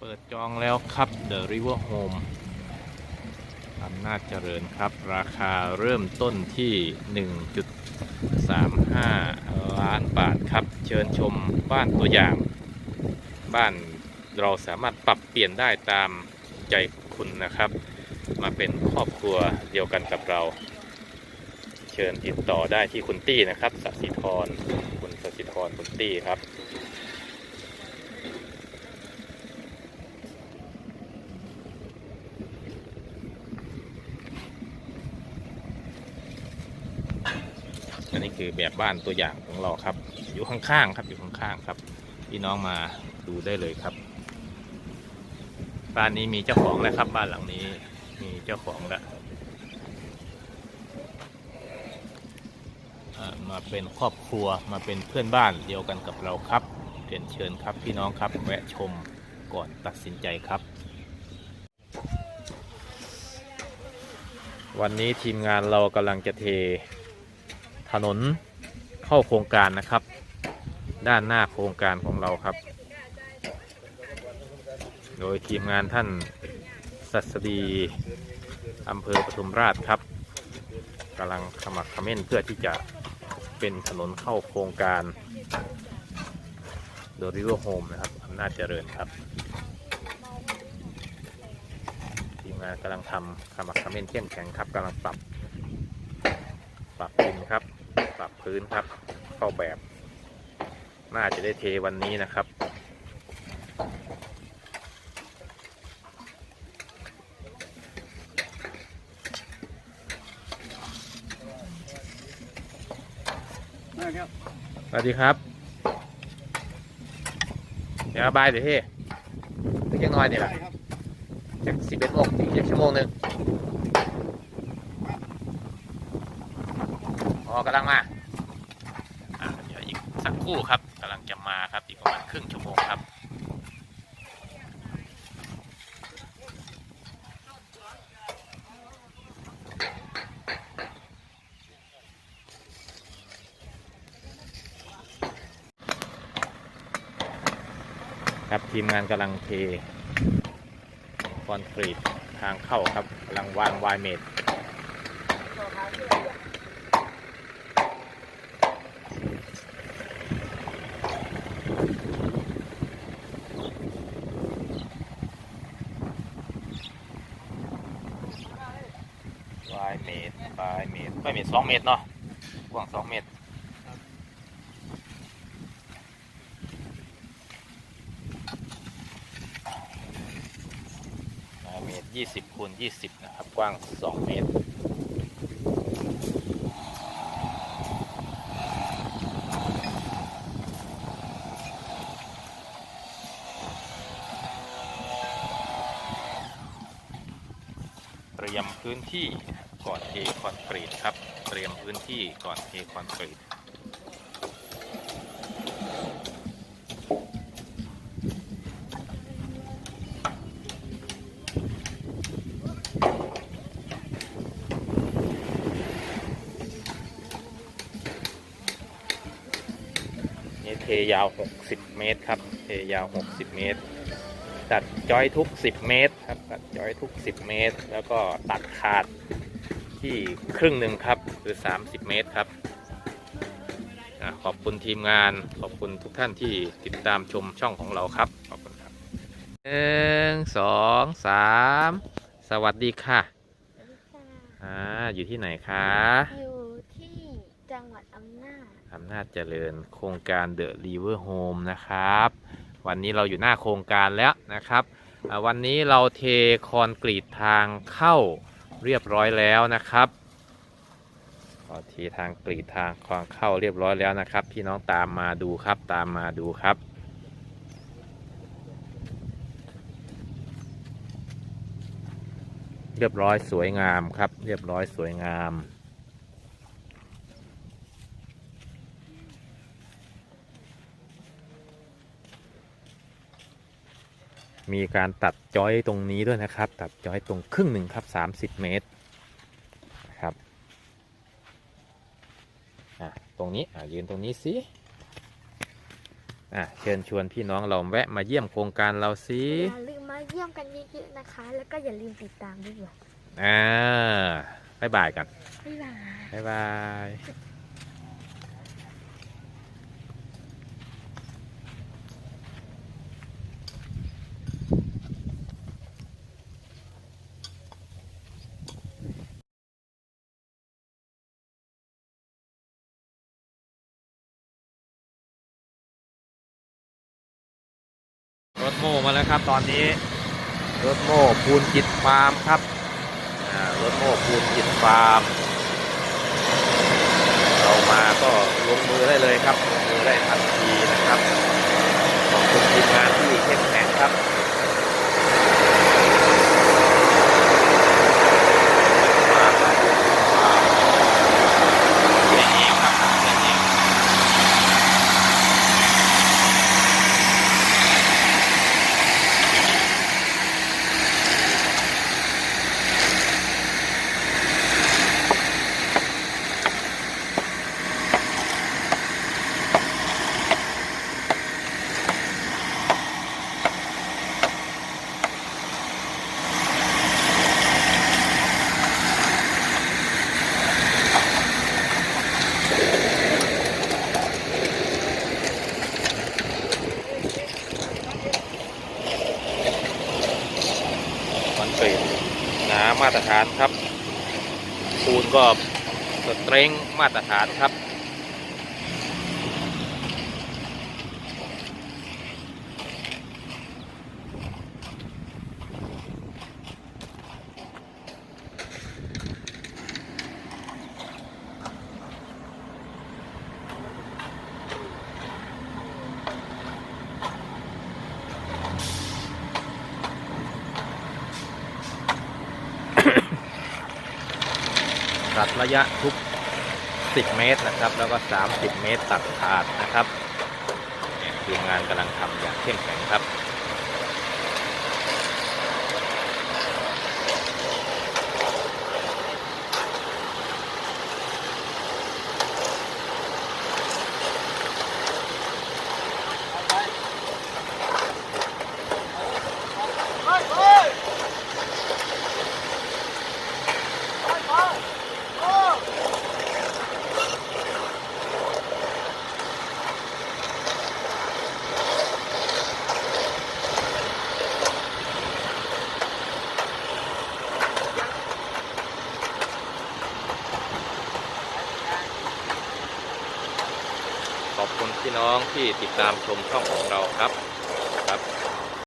เปิดจองแล้วครับ The River Home อำนาจเจริญครับ ราคาเริ่มต้นที่ 1.35 ล้านบาทครับ เชิญชมบ้านตัวอย่าง บ้านเราสามารถปรับเปลี่ยนได้ตามใจคุณนะครับ มาเป็นครอบครัวเดียวกันกับเรา เชิญติดต่อได้ที่คุณตี้นะครับสัสิธรคุณสัสิธรคุณตี้ครับ คือแบบบ้านตัวอย่างของเราครับ อยู่ข้างๆครับอยู่ข้างๆครับพี่น้องมาดูได้เลยครับ บ้านนี้มีเจ้าของแล้วครับ บ้านหลังนี้มีเจ้าของแล้วมาเป็นครอบครัวมาเป็นเพื่อนบ้านเดียวกันกับเราครับเรียนเชิญครับพี่น้องครับแวะชมก่อนตัดสินใจครับ วันนี้ทีมงานเรากำลังจะเท ถนนเข้าโครงการนะครับ ด้านหน้าโครงการของเราครับ โดยทีมงานท่านสัสดีอำเภอปทุมราชครับกำลังขมักขม้นเพื่อที่จะเป็นถนนเข้าโครงการโดริเวอร์โฮมนะครับอำนาจเจริญครับ ทีมงานกำลังทำขมักขม้นเข้มแข็งครับกำลังปรับ ปรับดินครับ ปรับพื้นครับ เข้าแบบ น่าจะได้เทวันนี้นะครับสวัสดีครับ เดี๋ยวบายเดี๋ยวพี่ถึงยังน้อยเนี่ยได้ครับจากสิบเอ็ดโมงอีกชั่วโมงหนึ่ง อกำลังมาเดี๋ยวอีกสักครู่ครับกำลังจะมาครับอีกประมาณครึ่งชั่วโมงครับครับทีมงานกำลังเทคอนกรีตทางเข้าครับกำลังวางวายเมดายเมดวายเมดวายเมดสองเมตรเนาะกว้างสองเมตรเมตรยี่สิบคูณยี่สิบนะครับ กว้างสองเมตรเตรียมพื้นที่ ก่อนเทคอนกรีตครับ เตรียมพื้นที่ก่อนเทคอนกรีตนี่เทยาว 60 เมตรครับ เทยาว 60 เมตร ตัดจอยทุก 10 เมตรครับ ตัดจอยทุก 10 เมตร แล้วก็ตัดขาด ที่ครึ่งหนึ่งครับคือ 30 เมตรครับอะขอบคุณทีมงานขอบคุณทุกท่านที่ติดตามชมช่องของเราครับ ขอบคุณครับหนึ่งสองสามสวัสดีค่ะสวัสดีค่ะอ่าอยู่ที่ไหนคะ อยู่ที่จังหวัดอำนาจอำนาจเจริญโครงการ The River Home นะครับ วันนี้เราอยู่หน้าโครงการแล้วนะครับอ่าวันนี้เราเทคอนกรีตทางเข้า เรียบร้อยแล้วนะครับเราเททางกรีดทางคองเข้าเรียบร้อยแล้วนะครับ พี่น้องตามมาดูครับตามมาดูครับเรียบร้อยสวยงามครับ เรียบร้อยสวยงาม มีการตัดจอยตรงนี้ด้วยนะครับ ตัดจอยตรงครึ่งหนึ่งครับ 30 เมตรนะครับอะตรงนี้อะยืนตรงนี้สิอะเชิญชวนพี่น้องเราแวะมาเยี่ยมโครงการเราสิอย่าลืมมาเยี่ยมกันเยอะๆนะคะ แล้วก็อย่าลืมติดตามด้วยอ่าบายบายกันบ๊ายบายบายบาย รถโม่มาแล้วครับ ตอนนี้ รถโม่ปูนจิตฟาร์มครับรถโม่ปูนจิตฟาร์ม เรามาก็ลงมือได้เลยครับลงมือได้ทันทีนะครับขอบคุณทีมงานที่เข้มแข็งครับมาครับเสียเองครับเสียเอง นกรดหนามาตรฐานครับปูนก็สเตรงมาตรฐานครับ ตัดระยะทุก 10 เมตรนะครับ แล้วก็ 30 เมตรตัดขาดนะครับเนี่ยทีมงานกำลังทำอย่างเข้มแข็งครับ น้องที่ติดตามชมช่องของเราครับ